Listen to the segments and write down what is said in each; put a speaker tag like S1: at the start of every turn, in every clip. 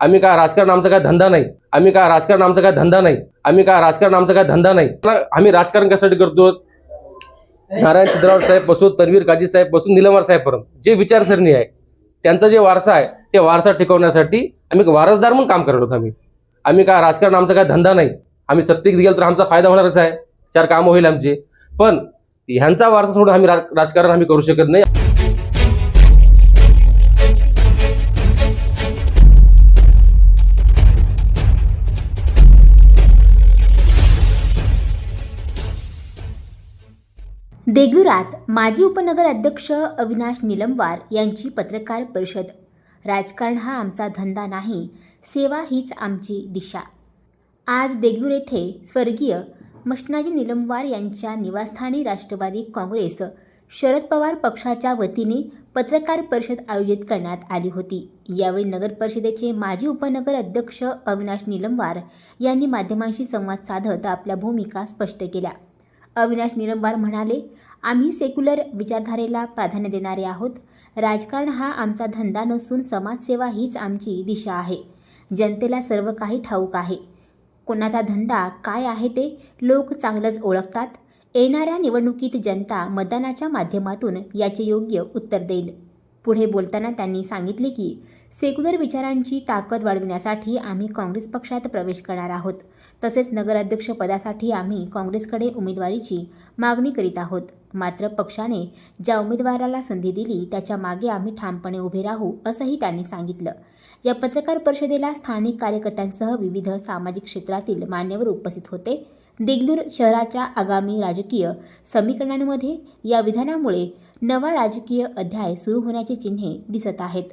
S1: आम्ही काय राजकारण आमचा काय धंदा नाही. आम्ही काय राजकारण आमचा काय धंदा नाही. आम्ही काय राजकारण आमचा काय धंदा नाही. आम्ही राजकारण कशासाठी करतो? नारायण सिद्धराव साहेबपासून तन्वीर काजी साहेबपासून साहेब साहेबपर्यंत. जे विचारसरणी आहे त्यांचा जे वारसा आहे ते वारसा टिकवण्यासाठी आम्ही वारसदार म्हणून काम करत होतो आम्ही. आम्ही काय राजकारण आमचा काय धंदा नाही. आम्ही सत्तेत गेलो तर आमचा फायदा होणारच आहे. चार कामं होईल आमचे. पण ह्यांचा वारसा सोडून आम्ही राजकारण आम्ही करू शकत नाही.
S2: देगलुरात माजी उपनगर अध्यक्ष अविनाश निलमवार यांची पत्रकार परिषद. राजकारण हा आमचा धंदा नाही सेवा हीच आमची दिशा. आज देगलूर येथे स्वर्गीय मष्णाजी निलमवार यांच्या निवासस्थानी राष्ट्रवादी काँग्रेस शरद पवार पक्षाच्या वतीने पत्रकार परिषद आयोजित करण्यात आली होती. यावेळी नगर परिषदेचे माजी उपनगर अध्यक्ष अविनाश निलमवार यांनी माध्यमांशी संवाद साधत आपल्या भूमिका स्पष्ट केल्या. अविनाश निलंबार म्हणाले आम्ही सेक्युलर विचारधारेला प्राधान्य देणारे आहोत. राजकारण हा आमचा धंदा नसून समाजसेवा हीच आमची दिशा आहे. जनतेला सर्व काही ठाऊक आहे. कोणाचा धंदा काय आहे ते लोक चांगलंच ओळखतात. येणाऱ्या निवडणुकीत जनता मतदानाच्या माध्यमातून याचे योग्य उत्तर देईल. पुढे बोलताना त्यांनी सांगितले की सेक्युलर विचारांची ताकद वाढविण्यासाठी आम्ही काँग्रेस पक्षात प्रवेश करणार आहोत. तसेच नगराध्यक्षपदासाठी आम्ही काँग्रेसकडे उमेदवारीची मागणी करीत आहोत. मात्र पक्षाने ज्या उमेदवाराला संधी दिली त्याच्यामागे आम्ही ठामपणे उभे राहू असंही त्यांनी सांगितलं. या पत्रकार परिषदेला स्थानिक कार्यकर्त्यांसह विविध सामाजिक क्षेत्रातील मान्यवर उपस्थित होते. देगलूर शहराच्या आगामी राजकीय समीकरणांमध्ये या विधानामुळे नवा राजकीय अध्याय सुरू होण्याची चिन्हे दिसत आहेत.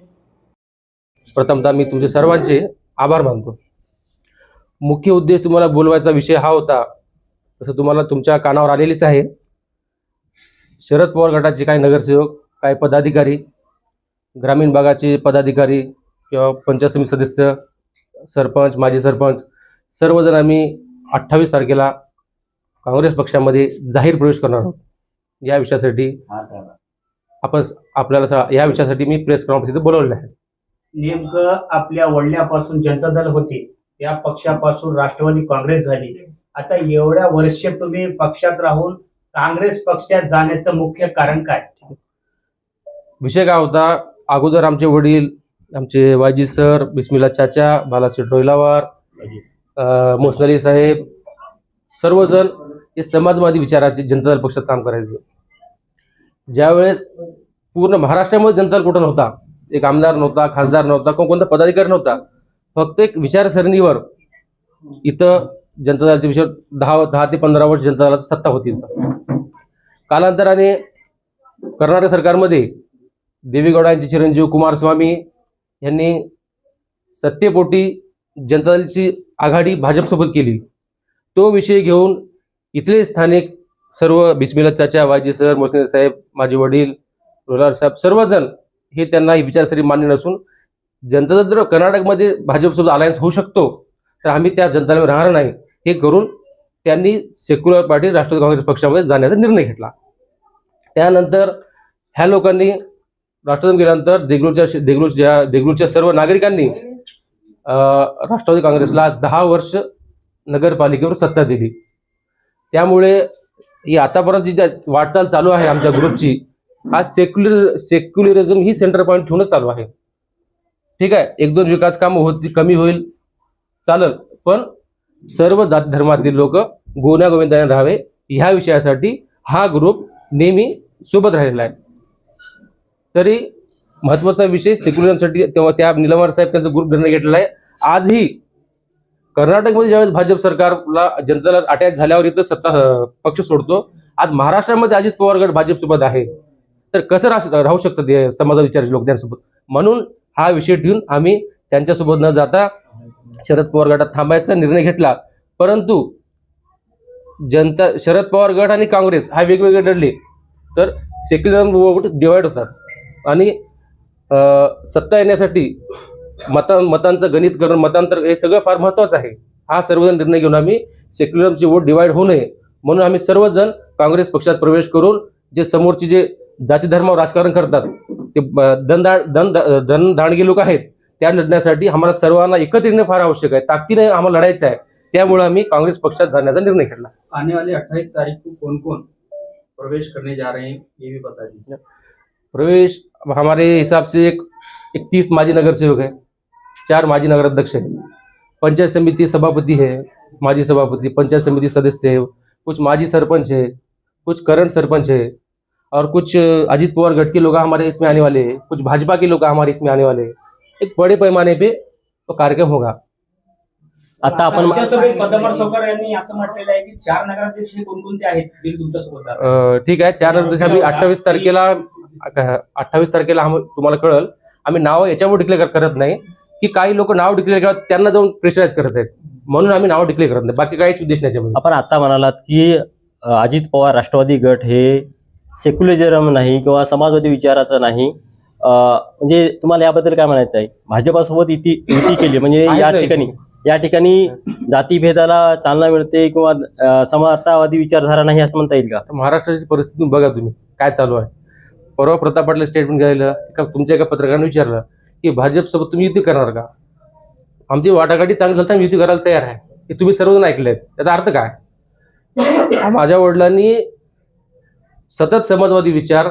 S1: प्रथमतः मी तुमचे सर्वांचे आभार मानतो. मुख्य उद्देश तुम्हाला बोलवायचा विषय हा होता तसं तुम्हाला तुमच्या कानावर आलेलीच आहे. शरद पवार गटाचे काही नगरसेवक काही पदाधिकारी ग्रामीण भागाचे पदाधिकारी किंवा पंचायत समिती सदस्य सरपंच माजी सरपंच सर्वजण आम्ही अठ्ठावीस तारखेला काँग्रेस पक्षामध्ये जाहीर प्रवेश करणार आहोत. या विषयासाठी आपण आपल्याला या विषयासाठी मी प्रेस कॉन्फरन्स इथे बोलवलेलं आहे.
S3: नेमकं आपल्या वडल्यापासून जनता दल होते त्या पक्षापासून राष्ट्रवादी काँग्रेस झाली. आता एवढ्या वर्ष तुम्ही पक्षात राहून काँग्रेस पक्षात जाण्याचं मुख्य कारण काय?
S1: विषय काय होता? अगोदर आमचे वडील आमचे वायजी सर बिस्मिला चाचा बालासेठ रोहिलावार अं, मोसनली साहेब सर्वजण हे समाजवादी विचाराचे जनता दल पक्षात काम करायचे. ज्यावेळेस पूर्ण महाराष्ट्रामध्ये जनता दल कुठं नव्हता एक आमदार नव्हता खासदार नव्हता कोण कोणता पदाधिकारी नव्हता फक्त एक विचारसरणीवर इथं जनता दलाच्या विषय दहा दहा ते पंधरा वर्ष जनता दलाची सत्ता होती कालांतराने कर्नाटक सरकारमध्ये देवेगौडा चिरंजीव कुमारस्वामी यांनी सत्तेपोटी जनता दलची आघाडी भाजपसोबत केली. तो विषय घेऊन इथले स्थानिक सर्व बिस्मिला चाचा वायजी सर मोसने साहेब माझे वडील रोलार साहेब सर्वजण हे त्यांना ही विचारसरी मान्य नसून जनता जर कर्नाटकमध्ये भाजपसोबत अलायन्स होऊ शकतो तर आम्ही त्या जनताला राहणार नाही. हे करून त्यांनी सेक्युलर पार्टी राष्ट्रवादी काँग्रेस पक्षामध्ये जाण्याचा निर्णय घेतला. त्यानंतर ह्या लोकांनी राष्ट्रवादी गेल्यानंतर देगलूरच्या देगलूरच्या देगलूरच्या सर्व नागरिकांनी राष्ट्रवादी काँग्रेसला दहा वर्ष नगरपालिकेवर सत्ता दिली. त्यामुळे ही आतापर्यंत जी ज्या वाटचाल चालू आहे आमच्या ग्रुपची हा सेक्युलर सेक्युलरिझम ही सेंटर पॉईंट ठेवूनच चालू आहे. ठीक आहे एक दोन विकास कामं होती कमी होईल चालल पण सर्व जात धर्मातील लोक गोण्यागोविंदाने राहावे ह्या विषयासाठी हा ग्रुप नेहमी सोबत राहिलेला आहे. तरी महत्त्वाचा विषय सेक्युलरांसाठी तेव्हा त्या निलमार साहेब त्यांचा ग्रुप निर्णय घेतलेला आहे. आजही कर्नाटकमध्ये ज्यावेळेस भाजप सरकारला जनतेला अटॅच झाल्यावर इथं सत्ता पक्ष सोडतो आज महाराष्ट्रामध्ये अजित पवार गट भाजपसोबत आहे. तर कसं राहू शकतात समाजा विचाराचे लोक त्यांच्यासोबत? म्हणून हा विषय ठेवून आम्ही त्यांच्यासोबत न जाता शरद पवार गटात थांबायचा निर्णय घेतला. परंतु जनता शरद पवार गट आणि काँग्रेस हा वेगवेगळे डरले तर सेक्युलर वोट डिवाइड होतात. आणि सत्ता येण्यासाठी मता मतांचं गणित करून मतांतर हे सगळं फार महत्वाचं आहे. हा सर्वजण निर्णय घेऊन आम्ही सेक्युलरची वोट डिवाइड होऊ नये. म्हणून आम्ही सर्वजण काँग्रेस पक्षात प्रवेश करून जे समोरचे जे जाती धर्मावर राजकारण करतात ते ब- दन दन दन दांडगे लोक आहेत त्या लढण्यासाठी आम्हाला सर्वांना एकत्र येणं फार आवश्यक आहे. ताकदीने आम्हाला लढायचं आहे. त्यामुळे आम्ही काँग्रेस पक्षात जाण्याचा निर्णय घेतला.
S4: आने वाले 28 तारीख को कौन कौन प्रवेश करने जा रहे हैं ये भी बता दीजिए।
S1: प्रवेश अब हमारे हिसाब से एक इकतीस माजी नगर सेवक है चार माजी नगर अध्यक्ष है। पंचायत समिति सभापति है माजी सभापति पंचायत समिति सदस्य है कुछ माजी सरपंच है कुछ करंट सरपंच है और कुछ अजीत पवार गट के लोग हमारे इसमें आने वाले हैं कुछ भाजपा के लोग हमारे इसमें आने वाले हैं। एक बड़े पैमाने पे तो कार्यक्रम होगा।
S5: आता आपण
S3: पद्मर सौकर यांनी असं म्हटलेलं आहे की चार नगराध्यक्ष हे कोणकोणते आहेत
S1: ठीक आहे चार नंतर आम्ही अठ्ठावीस तारखेला अठ्ठावीस तारखेला आम- तुम्हाला कळल. आम्ही नाव याच्यामुळे डिक्लेअर करत नाही की काही लोक नाव डिक्लेअर करतात त्यांना जाऊन प्रेशराईज करत आहेत. म्हणून आम्ही नाव डिक्लेअर करत नाही. बाकी काहीच उद्देश नाही
S5: आपण आता म्हणालात की अजित पवार राष्ट्रवादी गट हे सेक्युलरिझम नाही किंवा समाजवादी विचाराचं नाही. म्हणजे तुम्हाला याबद्दल काय म्हणायचं आहे? भाजपासोबत युती युती केली म्हणजे या. ठिकाणी या ठिकाणी जातीभेदाला चालना मिळते किंवा अ, समतावादी विचारधारा नाही असं म्हणता येईल का?
S1: महाराष्ट्राची परिस्थिती बघा तुम्ही काय चालू आहे. परवा प्रताप पाटील स्टेटमेंट घ्यायला एका तुमच्या एका पत्रकाराने विचारलं की भाजपसोबत तुम्ही युती करणार का? आमची वाटाघाटी चांगली झाली तर आम्ही युती करायला तयार आहे. हे तुम्ही सर्वजण ऐकलेत त्याचा अर्थ काय? माझ्या वडिलांनी सतत समाजवादी विचार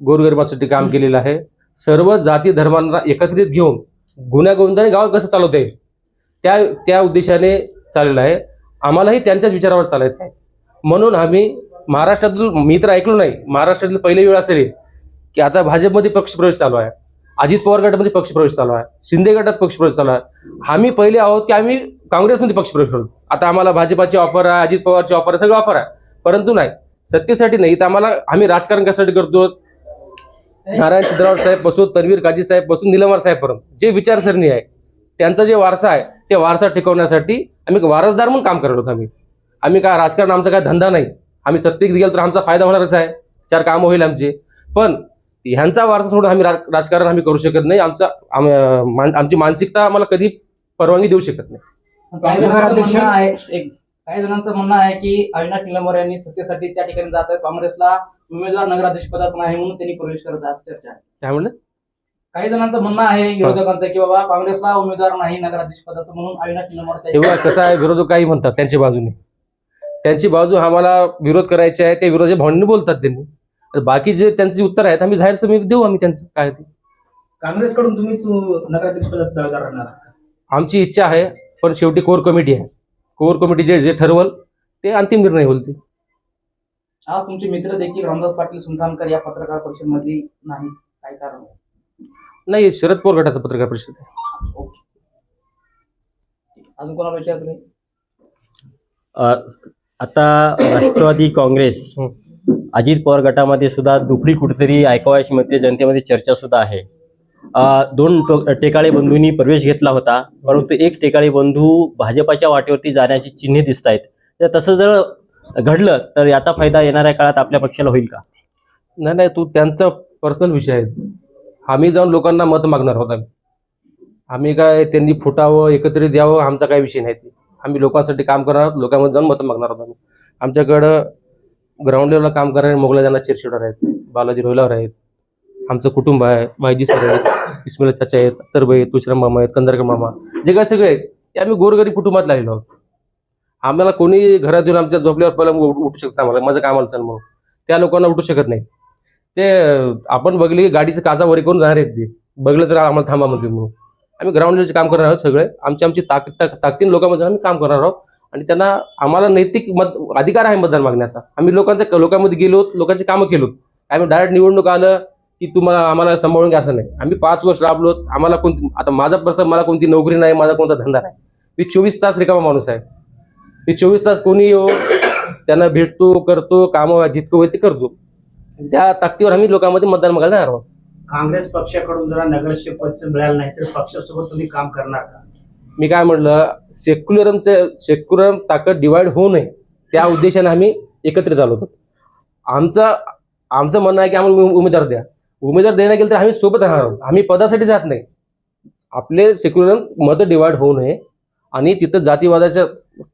S1: गोरगरिबासाठी काम केलेलं आहे. सर्व जाती धर्मांना एकत्रित घेऊन गुन्ह्यागोविंदाने गाव कसं चालवता येईल? त्या त्या उद्देशाने चाललेलं आहे. आम्हालाही त्यांच्याच विचारावर चालायचं आहे. म्हणून आम्ही महाराष्ट्रातील मी तर ऐकलो नाही महाराष्ट्रातील पहिली वेळ असेल की आता भाजपमध्ये पक्षप्रवेश चालू आहे. अजित पवार गटामध्ये पक्षप्रवेश चालू आहे. शिंदे गटात पक्षप्रवेश चालू आहे. आम्ही पहिले आहोत की आम्ही काँग्रेसमध्ये पक्षप्रवेश करू. आता आम्हाला भाजपाची ऑफर आहे अजित पवारची ऑफर आहे सगळं ऑफर आहे. परंतु नाही सत्तेसाठी नाही तर आम्हाला आम्ही राजकारण कशासाठी करतो? नारायण चंद्रावर साहेबपासून तन्वीर काजी साहेबपासून निलमवार साहेबपर्यंत जे विचारसरणी आहे त्यांचा जे वारसा आहे ते वारसा टिकवण्यासाठी आम्ही वारसदार म्हणून काम करत आहोत आम्ही. आम्ही काय राजकारण आमचा काय धंदा नाही. आम्ही सत्तेत गेलो तर आमचा फायदा होणारच आहे. चार कामं होईल आमचे. पण ह्यांचा वारसा सोडून आम्ही राजकारण आम्ही करू शकत नाही. आमचा आमची मानसिकता आम्हाला कधी परवानगी देऊ शकत नाही.
S4: काही जणांचं म्हणणं आहे की अविनाश निलंबर यांनी सत्तेसाठी त्या ठिकाणी जात आहेत. काँग्रेसला उमेदवार नगराध्यक्ष पदाचा नाही म्हणून त्यांनी प्रवेश करत आहेत. चर्चा आहे.
S1: काय म्हणलं?
S4: काही जणांचं म्हणणं आहे विरोधकांचं की बाबा काँग्रेसला उमेदवार नाही नगराध्यक्ष पदाचं म्हणून अविनाश निलंबर
S1: हे कसं आहे विरोधक काही म्हणतात त्यांच्या बाजूने. त्यांची बाजू आम्हाला विरोध करायची आहे. ते विरोधाच्या भावनेने बोलतात त्यांनी. बाकी जे त्यांची उत्तर आहेत आम्ही जाहीर समिती देऊ आम्ही त्यांचं काय ते.
S4: काँग्रेसकडून तुम्हीच नगराध्यक्ष पदाचा दावेदार राहणार
S1: आमची इच्छा आहे पण शेवटी कोर कमिटी आहे. कोर कमिटी जे जे ठरवल ते अंतिम निर्णय होईल ते.
S4: आज तुमचे मित्र देखील रामदास पाटील सुलतानकर या पत्रकार परिषदेमध्ये नाही काय कारण
S1: नाही. शरद पवार गटाचं पत्रकार परिषद आहे.
S4: ओके. अजून कोणाला विचारतो नाही
S5: आता राष्ट्रवादी काँग्रेस. अजित पवार गटामध्ये सुद्धा दुपडी कुठेतरी ऐकावायची मध्ये जनतेमध्ये चर्चा सुद्धा आहे. दोन टेकाळे बंधूंनी प्रवेश घेतला होता परंतु एक टेकाळे बंधू भाजपाच्या वाटेवरती जाण्याची चिन्हे दिसत आहेत. तर तसं जर घडलं तर याचा फायदा येणाऱ्या काळात आपल्या पक्षाला होईल का?
S1: नाही नाही तू त्यांचा पर्सनल विषय आहे. आम्ही जाऊन लोकांना मत मागणार होता आम्ही. काय त्यांनी फुटावं एकत्रित द्यावं आमचा काही विषय नाही. ते आम्ही लोकांसाठी काम करणार लोकांमध्ये जाऊन मत मागणार आहोत आम्ही. आमच्याकडं ग्राउंड लेवलला काम करणारे मोगलाजांना चिरशिडर आहेत बालाजी रोहिलावर आहेत आमचं कुटुंब आहे भाईजी सर आहेत इस्मिला चाचा आहेत तरबाई आहेत तुशराम मामा आहेत कंदरकर मामा जे काय सगळे आहेत ते आम्ही गोरगरीब कुटुंबात लागलेलो आहोत. आम्हाला कोणी घरात येऊन आमच्या झोपल्यावर पहिला उठू शकतं आम्हाला माझं कामाला चाल म्हणून त्या लोकांना उठू शकत नाही. ते आपण बघले की गाडीचं काचा वरी करून जाणार आहेत ते. बघलं तर आम्हाला थांबा म्हणतो म्हणून. आम्ही ग्राउंड लेवलचे काम करणार आहोत सगळे. आमची आमची ताकद ताकदीन लोकांमध्ये आम्ही काम करणार आहोत. आणि त्यांना आम्हाला नैतिक मत अधिकार आहे मतदान मागण्याचा. आम्ही लोकांचा लोकांमध्ये गेलो लोकांची कामं केलो आम्ही डायरेक्ट निवडणूक आलं की तुम्हाला आम्हाला सांभाळून घ्या असं नाही. आम्ही पाच वर्ष राबलो आम्हाला कोणती आता माझा प्रसंग मला कोणती नोकरी नाही माझा कोणता धंदा नाही. मी चोवीस तास रिकामा माणूस आहे. मी चोवीस तास कोणी येऊ त्यांना भेटतो करतो कामं जितकं होईल ते करतो. त्या ताकदीवर आम्ही लोकांमध्ये मतदान मागायला आहोत.
S3: काँग्रेस पक्षाकडून जरा नगरसेवक पद मिळालं नाही तर पक्षासोबत तुम्ही काम करणार का?
S1: मी काय म्हटलं सेक्युलरमचं सेक्युलरम ताकद डिवाइड होऊ नये. त्या उद्देशाने आम्ही एकत्रित आलो होतो. आमचं आमचं म्हणणं आहे की आम्हाला उमे- उमेदवार द्या. उमेदवार देण्यात गेलं तर आम्ही सोबत राहणार आहोत. आम्ही पदासाठी जात नाही. आपले सेक्युलरम मतं डिवाइड होऊ नये आणि तिथं जातीवादाच्या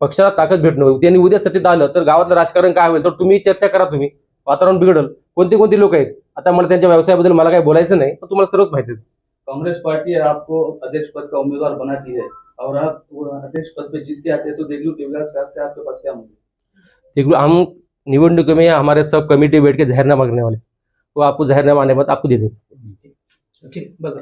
S1: पक्षाला ताकद भेटणं त्यांनी उद्या सत्तेत आलं तर गावातलं राजकारण काय होईल? तर तुम्ही चर्चा करा तुम्ही. वातावरण बिघडल. कोणते कोणते लोक आहेत? आता मला त्यांच्या व्यवसायाबद्दल मला काही बोलायचं नाही पण तुम्हाला सर्वच माहिती आहे
S6: कांग्रेस पार्टी आपको अध्यक्ष पद का उमेदवार बनाती है? और आप अध्यक्ष पद पे जीत के आते हैं तो देगलू के विकास का रास्ते आपके पास क्या मुद्दे
S1: देखो हम निवडणुकी में हमारे सब कमेटी बैठ के जाहिरनामा मांगने वाले। वो आपको जाहिरनामा आने बाद आपको दे देंगे।
S4: ठीक बघा।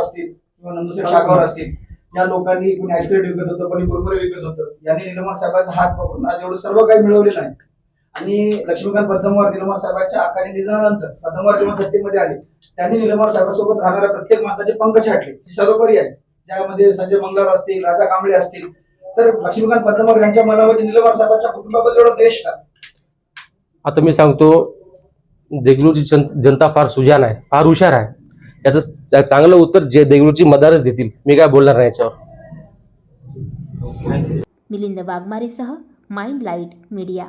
S7: असतील किंवा नंदुरच्या शाखावर असतील या लोकांनी कोणी आईस्क्रीम विकत होतं कोणी कुरमुरे विकत होतं यांनी निलमर साहेबांचा हात पकडून आज एवढं सर्व काही मिळवलेलं आहे. आणि लक्ष्मीकांत पद्मवार निलमर साहेबांच्या अकाली निधनानंतर पद्मवार जेव्हा सत्तेमध्ये आले त्यांनी निलमर साहेबांसोबत राहणाऱ्या प्रत्येक माणसाचे पंख छाटले हे सर्वोपरी आहे. ज्यामध्ये संजय मंगलार असतील राजा कांबळे असतील तर लक्ष्मीकांत पद्मवार यांच्या मनामध्ये निलमर साहेबांच्या कुटुंबाबद्दल एवढा देश का?
S1: आता मी सांगतो देगलूरची जन- जनता फार सुजान आहे फार हुशार आहे. याचं चांगलं उत्तर जे देगलूरची मदारच देतील. मी काय बोलणार नाही याच्यावर.
S2: मिलिंद वाघमारेसह माइंड लाइट मीडिया.